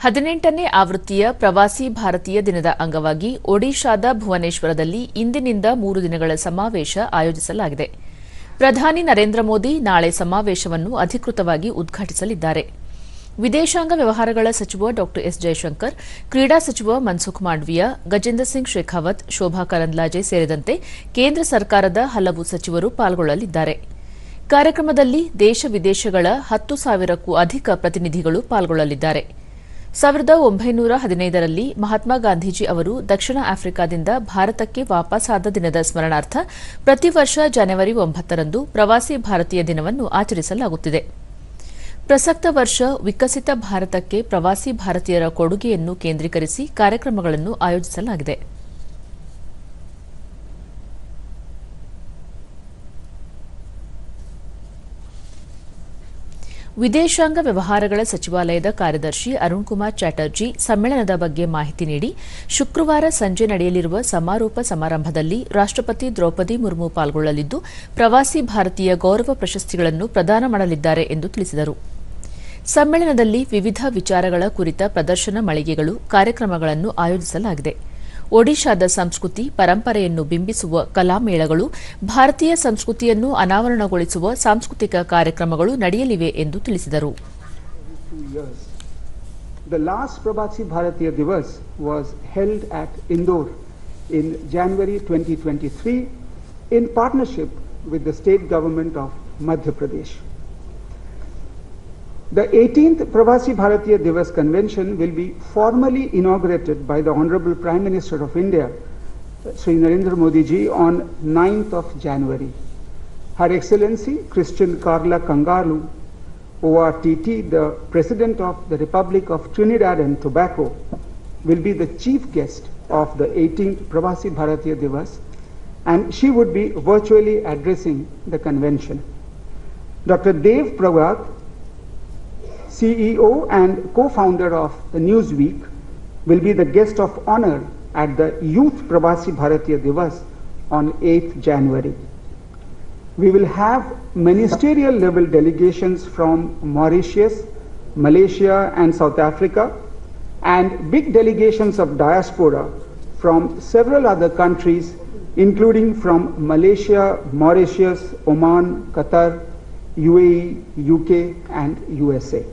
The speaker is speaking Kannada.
ಹದಿನೆಂಟನೇ ಆವೃತ್ತಿಯ ಪ್ರವಾಸಿ ಭಾರತೀಯ ದಿನದ ಅಂಗವಾಗಿ ಒಡಿಶಾದ ಭುವನೇಶ್ವರದಲ್ಲಿ ಇಂದಿನಿಂದ ಮೂರು ದಿನಗಳ ಸಮಾವೇಶ ಆಯೋಜಿಸಲಾಗಿದೆ. ಪ್ರಧಾನಿ ನರೇಂದ್ರ ಮೋದಿ ನಾಳೆ ಸಮಾವೇಶವನ್ನು ಅಧಿಕೃತವಾಗಿ ಉದ್ಘಾಟಿಸಲಿದ್ದಾರೆ. ವಿದೇಶಾಂಗ ವ್ಯವಹಾರಗಳ ಸಚಿವ ಡಾ ಎಸ್ ಜಯಶಂಕರ್ ಕ್ರೀಡಾ ಸಚಿವ ಮನ್ಸುಖ್ ಮಾಂಡ್ವಿಯಾ, ಗಜೇಂದ್ರ ಸಿಂಗ್ ಶೇಖಾವತ್, ಶೋಭಾ ಕರಂದ್ಲಾಜೆ ಸೇರಿದಂತೆ ಕೇಂದ್ರ ಸರ್ಕಾರದ ಹಲವು ಸಚಿವರು ಪಾಲ್ಗೊಳ್ಳಲಿದ್ದಾರೆ. ಕಾರ್ಯಕ್ರಮದಲ್ಲಿ ದೇಶ ವಿದೇಶಗಳ ಹತ್ತು ಸಾವಿರಕ್ಕೂ ಅಧಿಕ ಪ್ರತಿನಿಧಿಗಳು ಪಾಲ್ಗೊಳ್ಳಲಿದ್ದಾರೆ. ಸಾವಿರದ ಒಂಬೈನೂರ ಹದಿನೈದರಲ್ಲಿ ಮಹಾತ್ಮ ಗಾಂಧೀಜಿ ಅವರು ದಕ್ಷಿಣ ಆಫ್ರಿಕಾದಿಂದ ಭಾರತಕ್ಕೆ ವಾಪಸ್ಸಾದ ದಿನದ ಸ್ಮರಣಾರ್ಥ ಪ್ರತಿ ವರ್ಷ ಜನವರಿ ಒಂಬತ್ತರಂದು ಪ್ರವಾಸಿ ಭಾರತೀಯ ದಿನವನ್ನು ಆಚರಿಸಲಾಗುತ್ತಿದೆ. ಪ್ರಸಕ್ತ ವರ್ಷ ವಿಕಸಿತ ಭಾರತಕ್ಕೆ ಪ್ರವಾಸಿ ಭಾರತೀಯರ ಕೊಡುಗೆಯನ್ನು ಕೇಂದ್ರೀಕರಿಸಿ ಕಾರ್ಯಕ್ರಮಗಳನ್ನು ಆಯೋಜಿಸಲಾಗಿದೆ. ವಿದೇಶಾಂಗ ವ್ಯವಹಾರಗಳ ಸಚಿವಾಲಯದ ಕಾರ್ಯದರ್ಶಿ ಅರುಣ್ ಕುಮಾರ್ ಚಾಟರ್ಜಿ ಸಮ್ಮೇಳನದ ಬಗ್ಗೆ ಮಾಹಿತಿ ನೀಡಿ ಶುಕ್ರವಾರ ಸಂಜೆ ನಡೆಯಲಿರುವ ಸಮಾರೋಪ ಸಮಾರಂಭದಲ್ಲಿ ರಾಷ್ಟಪತಿ ದ್ರೌಪದಿ ಮುರ್ಮು ಪಾಲ್ಗೊಳ್ಳಲಿದ್ದು, ಪ್ರವಾಸಿ ಭಾರತೀಯ ಗೌರವ ಪ್ರಶಸ್ತಿಗಳನ್ನು ಪ್ರದಾನ ಮಾಡಲಿದ್ದಾರೆ ಎಂದು ತಿಳಿಸಿದರು. ಸಮ್ಮೇಳನದಲ್ಲಿ ವಿವಿಧ ವಿಚಾರಗಳ ಕುರಿತ ಪ್ರದರ್ಶನ ಮಳಿಗೆಗಳು, ಕಾರ್ಯಕ್ರಮಗಳನ್ನು ಆಯೋಜಿಸಲಾಗಿದೆ. ಒಡಿಶಾದ ಸಂಸ್ಕೃತಿ ಪರಂಪರೆಯನ್ನು ಬಿಂಬಿಸುವ ಕಲಾಮೇಳಗಳು ಭಾರತೀಯ ಸಂಸ್ಕೃತಿಯನ್ನು ಅನಾವರಣಗೊಳಿಸುವ ಸಾಂಸ್ಕೃತಿಕ ಕಾರ್ಯಕ್ರಮಗಳು ನಡೆಯಲಿವೆ ಎಂದು ತಿಳಿಸಿದರು. The last Prabhasi Bharatiya Divas was held at Indore in January 2023 in partnership with the state government of Madhya Pradesh. The 18th Pravasi Bharatiya Divas Convention will be formally inaugurated by the Honorable Prime Minister of India, Sri Narendra Modi ji, on 9th of January. Her Excellency Christian Carla Kangalu, ORTT, the President of the Republic of Trinidad and Tobago, will be the chief guest of the 18th Pravasi Bharatiya Divas, and she would be virtually addressing the convention. Dr. Dev Prawat, CEO and co-founder of the Newsweek, will be the guest of honor at the Youth Pravasi Bharatiya Divas on 8th January. We will have ministerial level delegations from Mauritius, Malaysia and South Africa and big delegations of diaspora from several other countries including from Malaysia, Mauritius, Oman, Qatar, UAE, UK and USA.